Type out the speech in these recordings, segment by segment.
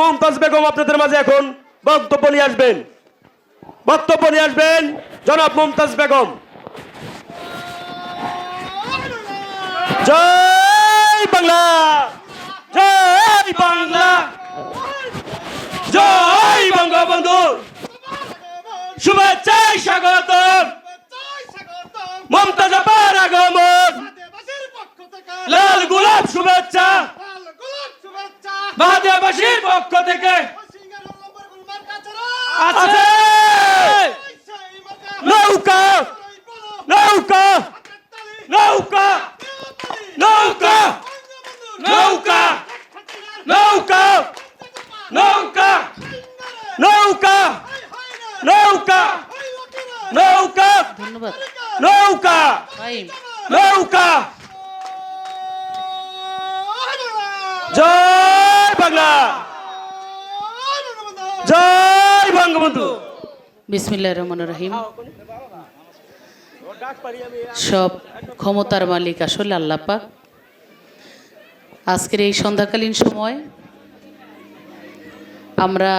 মমতাজ বেগম আপনাদের মাঝে এখন বক্তব্য নিয়ে আসবেন। বক্তব্য নিয়ে আসবেন জনাব মমতাজ বেগম। জয় বাংলা! জয় বাংলা! জয় বঙ্গবন্ধু! শুভেচ্ছায় স্বাগত মমতাজ আপার আগমন! লাল গোলাপ শুভেচ্ছা! বাদেবাসীর পক্ষ থেকে আছে নৌকা নৌকা নৌকা নৌকা নৌকা নৌকা নৌকা নৌকা নৌকা নৌকা ধন্যবাদ নৌকা ফাইম নৌকা জয় বাংলা। জয় বঙ্গবন্ধু। রহমান রহিম। সব ক্ষমতার মালিক আসলে আল্লাপাক আজকের এই সন্ধ্যাকালীন সময় আমরা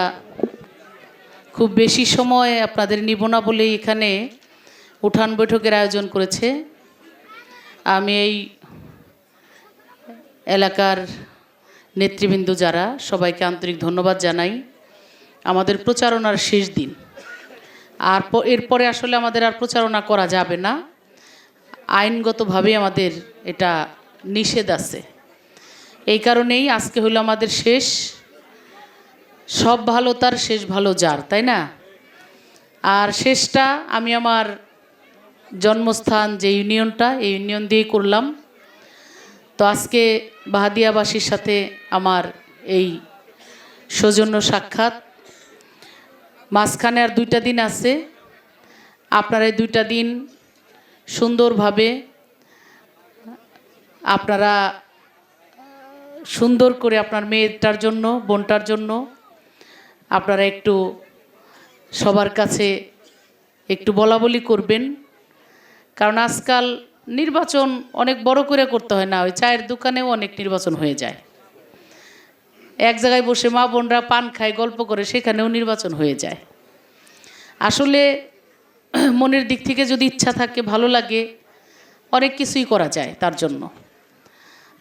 খুব বেশি সময় আপনাদের নিব না বলেই এখানে উঠান বৈঠকের আয়োজন করেছে। আমি এই এলাকার নেতৃবৃন্দ যারা, সবাইকে আন্তরিক ধন্যবাদ জানাই। আমাদের প্রচারণার শেষ দিন। আর এরপরে আসলে আমাদের আর প্রচারণা করা যাবে না। আইনগতভাবে আমাদের এটা নিষেধ আছে। এই কারণেই আজকে হলো আমাদের শেষ। সব ভালো তার শেষ ভালো যার, তাই না? আর শেষটা আমি আমার জন্মস্থান যে ইউনিয়নটা, এই ইউনিয়ন দিয়েই করলাম। তো আজকে বাহাদিয়াবাসীর সাথে আমার এই সৌজন্য সাক্ষাৎ। মাঝখানে আর দুইটা দিন আছে। আপনারা দুইটা দিন সুন্দরভাবে আপনারা সুন্দর করে আপনার মেয়েটার জন্য, বোনটার জন্য আপনারা একটু সবার কাছে একটু বলা বলি করবেন। কারণ আজকাল নির্বাচন অনেক বড় করে করতে হয় না, ওই চায়ের দোকানেও অনেক নির্বাচন হয়ে যায়। এক জায়গায় বসে মা বোনরা পান খায়, গল্প করে, সেখানেও নির্বাচন হয়ে যায়। আসলে মনের দিক থেকে যদি ইচ্ছা থাকে, ভালো লাগে, অনেক কিছুই করা যায় তার জন্য।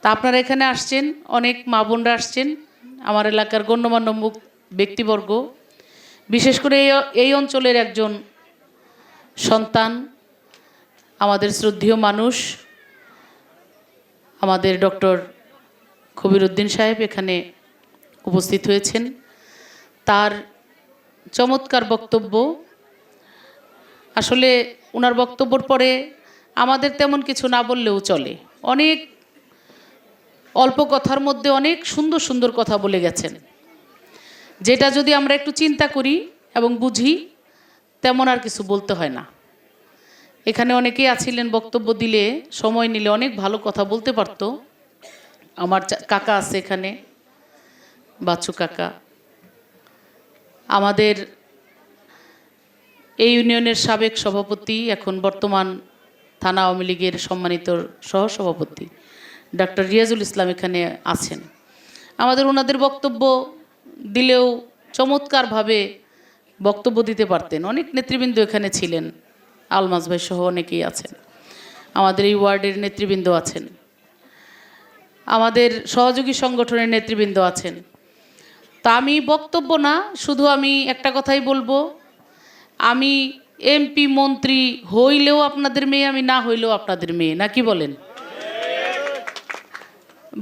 তা আপনারা এখানে আসছেন, অনেক মা বোনরা আসছেন, আমার এলাকার গণ্যমান্য মুখ ব্যক্তিবর্গ। বিশেষ করে এই অঞ্চলের একজন সন্তান আমাদের শ্রদ্ধেয় মানুষ, আমাদের ডক্টর কবির উদ্দিন সাহেব এখানে উপস্থিত হয়েছেন। তার চমৎকার বক্তব্য, আসলে ওনার বক্তব্যর পরে আমাদের তেমন কিছু না বললেও চলে। অনেক অল্প কথার মধ্যে অনেক সুন্দর সুন্দর কথা বলে গেছেন। যেটা যদি আমরা একটু চিন্তা করি এবং বুঝি, তেমন আর কিছু বলতে হয় না। এখানে অনেকেই আছিলেন, বক্তব্য দিলে সময় নিলে অনেক ভালো কথা বলতে পারতো। আমার কাকা আছে এখানে, বাচ্চু কাকা। আমাদের এই ইউনিয়নের সাবেক সভাপতি, এখন বর্তমান থানা আওয়ামী লীগের সম্মানিত সহসভাপতি, ডাক্তার রিয়াজুল ইসলাম এখানে আছেন। আমাদের ওনাদের বক্তব্য দিলেও চমৎকারভাবে বক্তব্য দিতে পারতেন। অনেক নেতৃবৃন্দ এখানে ছিলেন। আলমাজ ভাই সহ অনেকেই আছেন। আমাদের এই ওয়ার্ডের নেতৃবৃন্দ আছেন। আমাদের সহযোগী সংগঠনের নেতৃবৃন্দ আছেন। তা আমি বক্তব্য না, শুধু আমি একটা কথাই বলব। আমি এমপি মন্ত্রী হইলেও আপনাদের মেয়ে, আমি না হইলেও আপনাদের মেয়ে, না কি বলেন?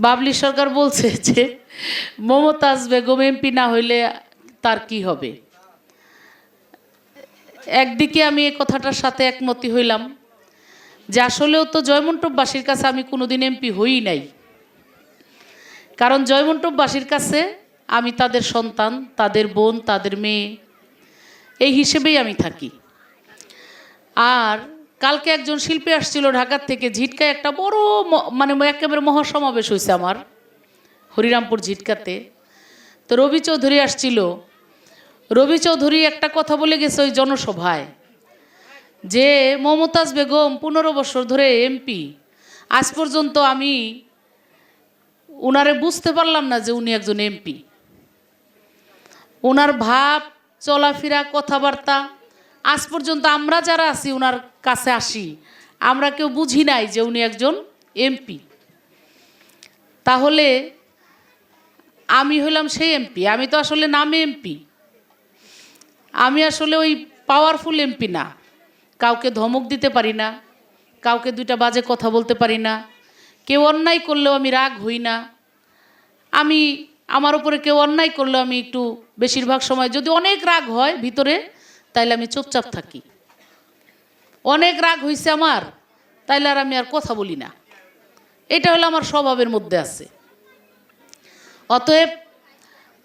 বাবলি সরকার বলছে যে, মমতাজ বেগম এমপি না হইলে তার কি হবে? একদিকে আমি এ কথাটার সাথে একমতি হইলাম যে আসলেও তো জয়মন্টপবাসীর কাছে আমি কোনোদিন এমপি হই নাই। কারণ জয়মন্টপবাসীর কাছে আমি তাদের সন্তান, তাদের বোন, তাদের মেয়ে, এই হিসেবেই আমি থাকি। আর কালকে একজন শিল্পী আসছিল ঢাকার থেকে, ঝিটকায় একটা বড় মানে একেবারে মহাসমাবেশ হয়েছে আমার, হরিরামপুর ঝিটকাতে। তো রবি চৌধুরী আসছিল রবি চৌধুরী একটা কথা বলে গেছে ওই জনসভায় যে মমতাজ বেগম পনেরো বছর ধরে এমপি। আজ পর্যন্ত আমি উনারে বুঝতে পারলাম না যে উনি একজন এমপি। ওনার ভাব, চলাফেরা, কথাবার্তা, আজ পর্যন্ত আমরা যারা আছি ওনার কাছে আসি, আমরা কেউ বুঝি নাই যে উনি একজন এমপি। তাহলে আমি হলাম সেই এমপি, আমি তো আসলে নামে এমপি। আমি আসলে ওই পাওয়ারফুল এমপি না। কাউকে ধমক দিতে পারি না, কাউকে দুইটা বাজে কথা বলতে পারি না, কেউ অন্যায় করলেও আমি রাগ হই না। আমি, আমার উপরে কেউ অন্যায় করলেও আমি একটু বেশিরভাগ সময় যদি অনেক রাগ হয় ভিতরে, তাইলে আমি চুপচাপ থাকি। অনেক রাগ হয়েছে আমার, তাইলে আর আমি আর কথা বলি না। এটা হলো আমার স্বভাবের মধ্যে আছে। অতএব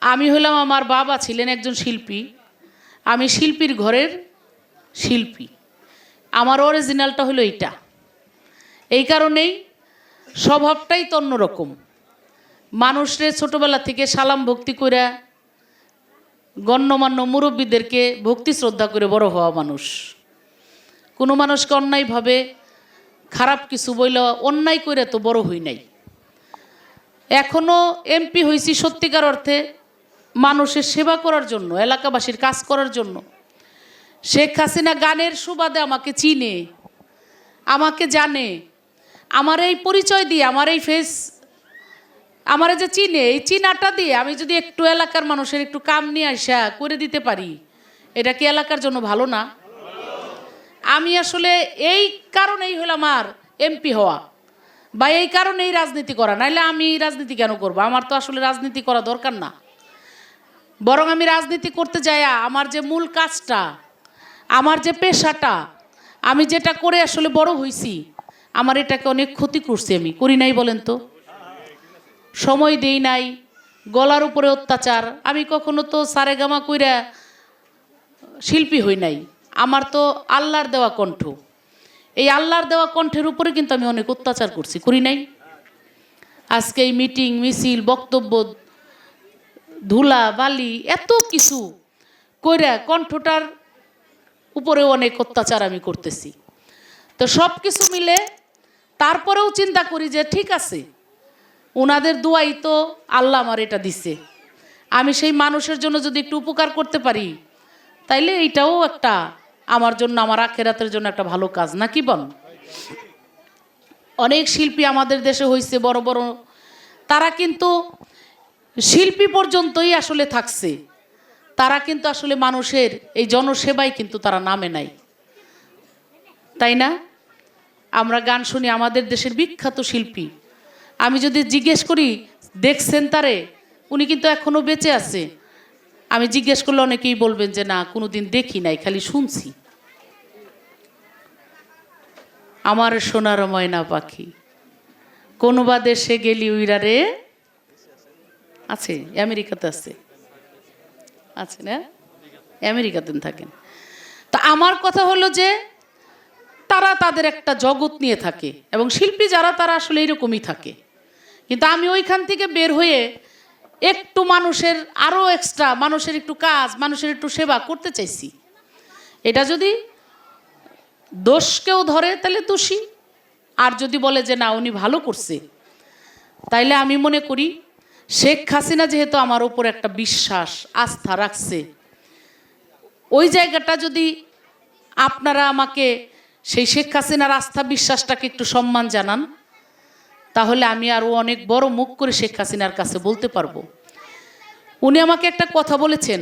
আমি হলাম আমার বাবা ছিলেন একজন শিল্পী। আমি শিল্পীর ঘরের শিল্পী। আমার অরিজিনালটা হলো এইটা। এই কারণেই স্বভাবটাই তো অন্যরকম। মানুষরে ছোটোবেলা থেকে সালাম ভক্তি করে গণ্যমান্য মুরব্বীদেরকে ভক্তি শ্রদ্ধা করে বড় হওয়া মানুষ। কোনো মানুষকে অন্যায়ভাবে খারাপ কিছু বইল অন্যায় করে তো বড় হই নাই। এখনও এমপি হয়েছি সত্যিকার অর্থে মানুষের সেবা করার জন্য, এলাকাবাসীর কাজ করার জন্য। শেখ হাসিনা গানের সুবাদে আমাকে চিনে, আমাকে জানে, আমার এই পরিচয় দিয়ে, আমার এই ফেস আমার যে চিনে, এই চিনাটা দিয়ে আমি যদি একটু এলাকার মানুষের একটু কাম নিয়ে আসা করে দিতে পারি, এটা কি এলাকার জন্য ভালো না? আমি আসলে এই কারণেই হলো আমার এমপি হওয়া, বা এই কারণেই রাজনীতি করা, নাইলে আমি রাজনীতি কেন করব? আমার তো আসলে রাজনীতি করা দরকার না। বরং আমি রাজনীতি করতে যাই, আমার যে মূল কাজটা, আমার যে পেশাটা, আমি যেটা করে আসলে বড় হইছি, আমার এটাকে অনেক ক্ষতি করছি আমি। করি নাই বলেন তো? সময় দেই নাই, গলার উপরে অত্যাচার। আমি কখনো তো সারেগামা কইরা শিল্পী হই নাই। আমার তো আল্লাহর দেওয়া কণ্ঠ। এই আল্লাহর দেওয়া কণ্ঠের উপরে কিন্তু আমি অনেক অত্যাচার করছি। করি নাই? আজকে এই মিটিং মিছিল, বক্তব্য ধুলা, বালি, এত কিছু কইরা কণ্ঠটার উপরে অনেক অত্যাচার আমি করতেছি। তো সব কিছু মিলে তারপরেও চিন্তা করি যে ঠিক আছে ওনাদের দোয়াই তো আল্লাহ আমার এটা দিছে। আমি সেই মানুষের জন্য যদি একটু উপকার করতে পারি, তাইলে এইটাও একটা আমার জন্য, আমার আখেরাতের জন্য একটা ভালো কাজ, না কি বল? অনেক শিল্পী আমাদের দেশে হয়েছে বড় বড়, তারা কিন্তু শিল্পী পর্যন্তই আসলে থাকছে। তারা কিন্তু আসলে মানুষের এই জনসেবায় কিন্তু তারা নামে নাই। তাই না? আমরা গান শুনি আমাদের দেশের বিখ্যাত শিল্পী। আমি যদি জিজ্ঞেস করি, দেখছেন তারে? উনি কিন্তু এখনও বেঁচে আছে। আমি জিজ্ঞেস করলে অনেকেই বলবেন যে, না কোনো দিন দেখি নাই, খালি শুনছি। আমার সোনার ময়না পাখি, কোনো বা দেশে গেলি উইরারে আছে, আমেরিকাতে আছে। আছে না? আমেরিকাতে থাকেন। তা আমার কথা হলো যে, তারা তাদের একটা জগৎ নিয়ে থাকে এবং শিল্পী যারা, তারা আসলে এরকমই থাকে। কিন্তু আমি ওইখান থেকে বের হয়ে একটু মানুষের আরও এক্সট্রা মানুষের একটু কাজ, মানুষের একটু সেবা করতে চাইছি। এটা যদি দোষ কেউ ধরে, তাহলে দোষী। আর যদি বলে যে, না, উনি ভালো করছে, তাইলে আমি মনে করি শেখ হাসিনা যেহেতু আমার উপর একটা বিশ্বাস, আস্থা রাখছে, ওই জায়গাটা যদি আপনারা আমাকে সেই শেখ হাসিনার আস্থা বিশ্বাসটাকে একটু সম্মান জানান, তাহলে আমি আরও অনেক বড় মুখ করে শেখ হাসিনার কাছে বলতে পারব। উনি আমাকে একটা কথা বলেছেন,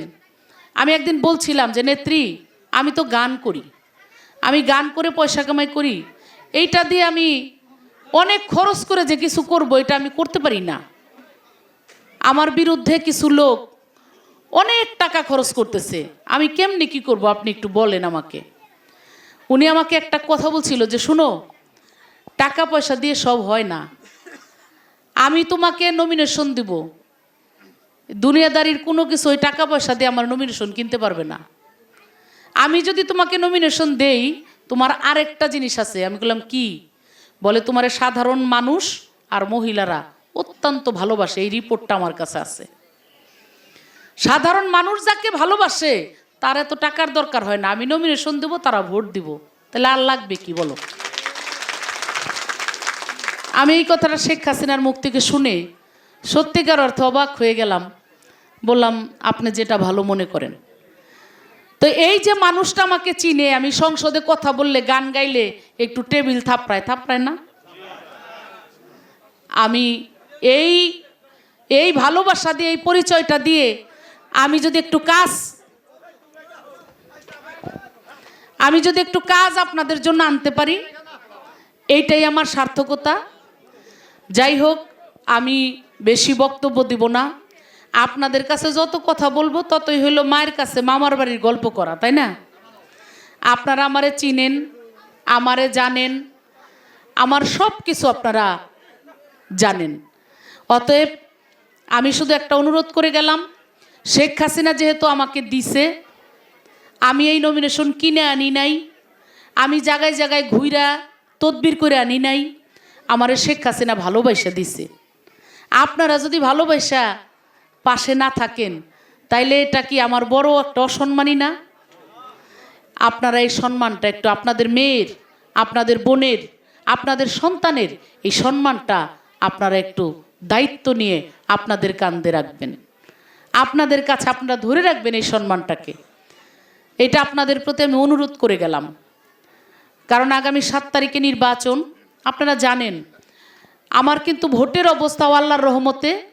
আমি একদিন বলছিলাম যে, নেত্রী, আমি তো গান করি, আমি গান করে পয়সা কামাই করি, এইটা দিয়ে আমি অনেক খরচ করে যে কিছু করব, এটা আমি করতে পারি না। আমার বিরুদ্ধে কিছু লোক অনেক টাকা খরচ করতেছে। আমি কেমনি কি করব, আপনি একটু বলেন আমাকে। উনি আমাকে একটা কথা বলছিল যে, শুনো, টাকা পয়সা দিয়ে সব হয় না। আমি তোমাকে নমিনেশন দিব। দুনিয়াদারির কোনো কিছু ওই টাকা পয়সা দিয়ে আমার নমিনেশন কিনতে পারবে না। আমি যদি তোমাকে নমিনেশন দেই, তোমার আরেকটা জিনিস আছে। আমি বললাম, কি? বলে, তোমার সাধারণ মানুষ আর মহিলারা। অত্যন্ত ভালোবাসে, এই রিপোর্টটা আমার কাছে আছে। সাধারণ মানুষ যাকে ভালোবাসে, তার এত টাকার দরকার হয় না। আমি নমিনেশন দেবো, তারা ভোট দিব। তাহলে আর লাগবে কি, বলো? আমি এই কথাটা শেখ হাসিনার মুখ থেকে শুনে সত্যিকার অর্থে অবাক হয়ে গেলাম। বললাম, আপনি যেটা ভালো মনে করেন। তো এই যে মানুষটা আমাকে চিনে, আমি সংসদে কথা বললে, গান গাইলে একটু টেবিল থাপড়ায় থাপড়ায় না? আমি এই এই ভালোবাসা দিয়ে, এই পরিচয়টা দিয়ে আমি যদি একটু কাজ, আমি যদি একটু কাজ আপনাদের জন্য আনতে পারি, এইটাই আমার সার্থকতা। যাই হোক, আমি বেশি বক্তব্য দিব না। আপনাদের কাছে যত কথা বলব, ততই হইল মায়ের কাছে, মামার বাড়ির গল্প করা, তাই না? আপনারা আমারে চিনেন, আমারে জানেন, আমার সব কিছু আপনারা জানেন। অতএব আমি শুধু একটা অনুরোধ করে গেলাম, শেখ হাসিনা যেহেতু আমাকে দিছে, আমি এই নমিনেশন কিনে আনি নাই, আমি জায়গায় জায়গায় ঘুইরা তদবির করে আনি নাই, আমারে শেখ হাসিনা ভালোবাসা দিছে। আপনারা যদি ভালোবাসা পাশে না থাকেন, তাইলে এটা কি আমার বড় একটা অসম্মানই না? আপনারা এই সম্মানটা একটু আপনাদের মেয়ের, আপনাদের বোনের, আপনাদের সন্তানের এই সম্মানটা আপনারা একটু দায়িত্ব নিয়ে আপনাদের কান্দে রাখবেন। আপনাদের কাছে আপনারা ধরে রাখবেন এই সম্মানটাকে। এটা আপনাদের প্রতি আমি অনুরোধ করে গেলাম। কারণ আগামী সাত তারিখে নির্বাচন, আপনারা জানেন, আমার কিন্তু ভোটের অবস্থা আল্লাহর রহমতে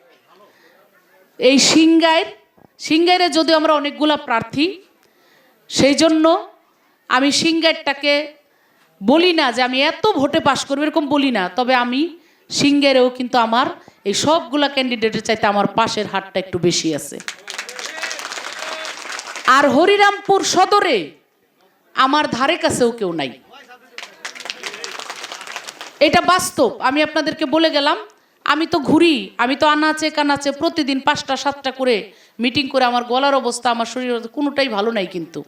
এই সিংগাইর, সিংগাইরে যদিও আমরা অনেকগুলা প্রার্থী, সেই জন্য আমি সিংগাইরটাকে বলি না যে আমি এত ভোটে পাশ করব, এরকম বলি না। তবে আমি সিংগাইরেও কিন্তু আমার এই সবগুলা ক্যান্ডিডেটের চাইতে আমার পাশের হাতটা একটু বেশি আছে। আর হরিরামপুর সদরে আমার ধারে কাছেও কেউ নাই। এটা বাস্তব, আমি আপনাদেরকে বলে গেলাম, আমি তো ঘুরি, আমি তো আনাচে কানাচে প্রতিদিন পাঁচটা, সাতটা করে মিটিং করে আমার গলার অবস্থা, আমার শরীরের কোনোটাই ভালো নাই কিন্তু।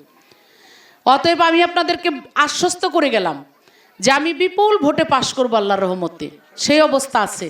অতএব আমি আপনাদেরকে আশ্বস্ত করে গেলাম যে আমি বিপুল ভোটে পাশ করব আল্লাহর রহমতে। সেই অবস্থা আছে।